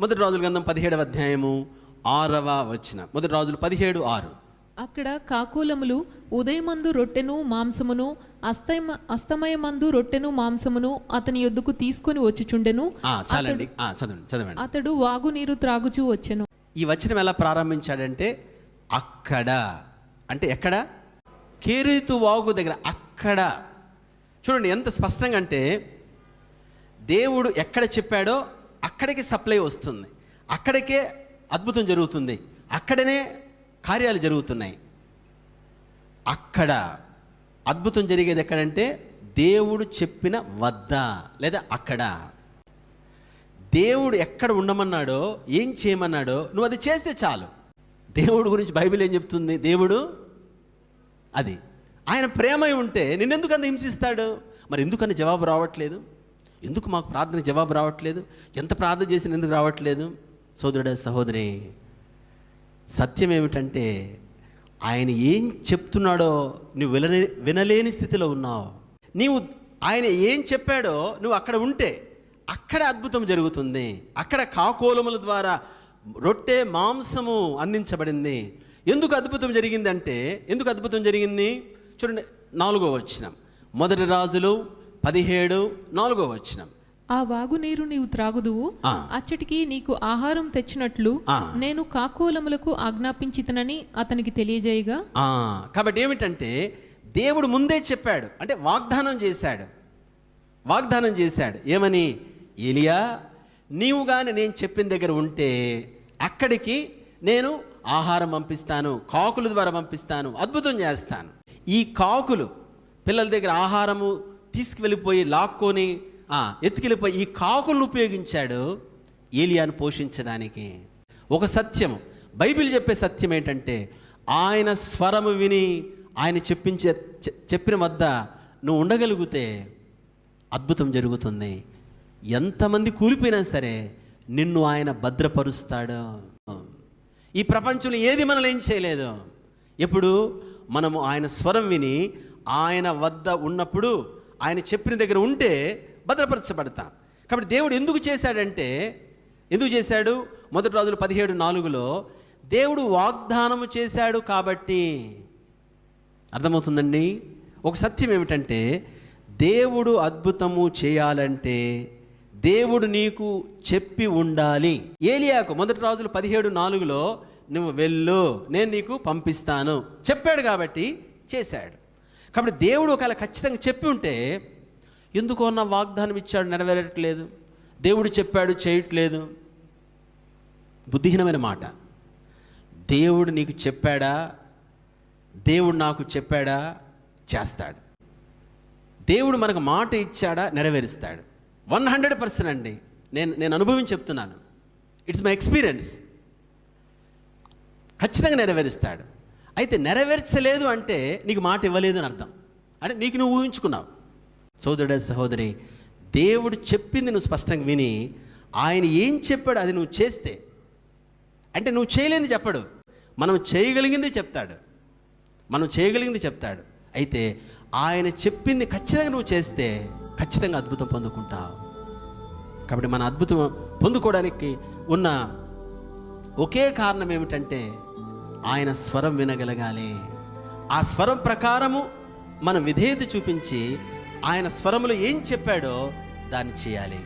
మొదటి రాజుల గ్రంథం పదిహేడవ అధ్యాయము ఆరవ వచ్చిన మొదటి రాజులు పదిహేడు ఆరు. అక్కడ కాకూలములు ఉదయమందు రొట్టెను మాంసమును అస్తమ అస్తమయమందు రొట్టెను మాంసమును అతని యొద్దకు తీసుకొని వచ్చుచుండెను. చాలండి చదవండి చదవండి. అతడు వాగునీరు త్రాగుచూ వచ్చెను. ఈ వచనం ఎలా ప్రారంభించాడంటే అక్కడ. అంటే ఎక్కడ? కేరీతు వాగు దగ్గర అక్కడ. చూడండి ఎంత స్పష్టంగా అంటే దేవుడు ఎక్కడ చెప్పాడో అక్కడికి సప్లై వస్తుంది. అక్కడికే అద్భుతం జరుగుతుంది. అక్కడనే కార్యాలు జరుగుతున్నాయి. అక్కడ అద్భుతం జరిగేది ఎక్కడంటే దేవుడు చెప్పిన వద్ద లేదా అక్కడ. దేవుడు ఎక్కడ ఉండమన్నాడో ఏం చేయమన్నాడో నువ్వు అది చేస్తే చాలు. దేవుడు గురించి బైబిల్ ఏం చెప్తుంది? దేవుడు అది. ఆయన ప్రేమై ఉంటే నిన్నెందుకు అంత హింసిస్తాడు? మరి ఎందుకని జవాబు రావట్లేదు? ఎందుకు మాకు ప్రార్థన జవాబు రావట్లేదు? ఎంత ప్రార్థన చేసిన ఎందుకు రావట్లేదు? సోదరుడ సహోదరి సత్యం ఏమిటంటే ఆయన ఏం చెప్తున్నాడో నువ్వు వినలే వినలేని స్థితిలో ఉన్నావు. నీవు ఆయన ఏం చెప్పాడో నువ్వు అక్కడ ఉంటే అక్కడ అద్భుతం జరుగుతుంది. అక్కడ కాకోలముల ద్వారా రొట్టె మాంసము అందించబడింది. ఎందుకు అద్భుతం జరిగిందంటే ఎందుకు అద్భుతం జరిగింది? చూడండి నాలుగో వచ్చినం మొదటి రాజులు పదిహేడు నాలుగో వచ్చినం ఆ వాగునీరు నీవు త్రాగుదువు. అచ్చటికి నీకు ఆహారం తెచ్చినట్లు. నేను కాకోలములకు ఆజ్ఞాపించితనని అతనికి తెలియజేయగా. కాబట్టి ఏమిటంటే దేవుడు ముందే చెప్పాడు అంటే వాగ్దానం చేశాడు. వాగ్దానం చేశాడు. ఏమని? ఏలియా నీవు కానీ నేను చెప్పిన దగ్గర ఉంటే అక్కడికి నేను ఆహారం పంపిస్తాను కాకుల ద్వారా పంపిస్తాను అద్భుతం చేస్తాను. ఈ కాకులు పిల్లల దగ్గర ఆహారము తీసుకువెళ్ళిపోయి లాక్కొని ఎత్తుకెళ్ళిపోయి ఈ కాకులను ఉపయోగించాడు ఏలియాను పోషించడానికి. ఒక సత్యం బైబిల్ చెప్పే సత్యం ఏంటంటే ఆయన స్వరము విని ఆయన చెప్పించే చెప్పిన వద్ద నువ్వు ఉండగలిగితే అద్భుతం జరుగుతుంది. ఎంతమంది కూలిపోయినా సరే నిన్ను ఆయన భద్రపరుస్తాడు. ఈ ప్రపంచంలో ఏది మనల్ని ఏం చేయలేదు. ఎప్పుడు? మనము ఆయన స్వరం విని ఆయన వద్ద ఉన్నప్పుడు ఆయన చెప్పిన దగ్గర ఉంటే భద్రపరచబడతాం. కాబట్టి దేవుడు ఎందుకు చేశాడంటే ఎందుకు చేశాడు? మొదటి రోజులు పదిహేడు నాలుగులో దేవుడు వాగ్దానము చేశాడు కాబట్టి. అర్థమవుతుందండి? ఒక సత్యం ఏమిటంటే దేవుడు అద్భుతము చేయాలంటే దేవుడు నీకు చెప్పి ఉండాలి. ఏలియాకు మొదటి రోజులు పదిహేడు నాలుగులో నువ్వు వెళ్ళు నేను నీకు పంపిస్తాను. చెప్పాడు కాబట్టి చేశాడు. కాబట్టి దేవుడు ఒకవేళ ఖచ్చితంగా చెప్పి ఉంటే ఎందుకో నా వాగ్దానం ఇచ్చాడు నెరవేరట్లేదు దేవుడు చెప్పాడు చేయట్లేదు. బుద్ధిహీనమైన మాట. దేవుడు నీకు చెప్పాడా? దేవుడు నాకు చెప్పాడా? చేస్తాడు. దేవుడు మనకు మాట ఇచ్చాడా? నెరవేరుస్తాడు. వన్ హండ్రెడ్ పర్సెంట్ అండి. నేను నేను అనుభవం చెప్తున్నాను. It's my experience. ఖచ్చితంగా నెరవేరుస్తాడు. అయితే నెరవేర్చలేదు అంటే నీకు మాట ఇవ్వలేదు అని అర్థం. అంటే నీకు నువ్వు ఊహించుకున్నావు. సోదరుడ సహోదరి దేవుడు చెప్పింది నువ్వు స్పష్టంగా విని ఆయన ఏం చెప్పాడు అది నువ్వు చేస్తే. అంటే నువ్వు చేయలేనిది చెప్పడు. మనం చేయగలిగింది చెప్తాడు. మనం చేయగలిగింది చెప్తాడు. అయితే ఆయన చెప్పింది ఖచ్చితంగా నువ్వు చేస్తే ఖచ్చితంగా అద్భుతం పొందుకుంటావు. కాబట్టి మన అద్భుతం పొందుకోవడానికి ఉన్న ఒకే కారణం ఏమిటంటే ఆయన స్వరం వినగలగాలి. ఆ స్వరం ప్రకారము మనం విధేయత చూపించి ఆయన స్వరములు ఏం చెప్పాడో దాన్ని చేయాలి.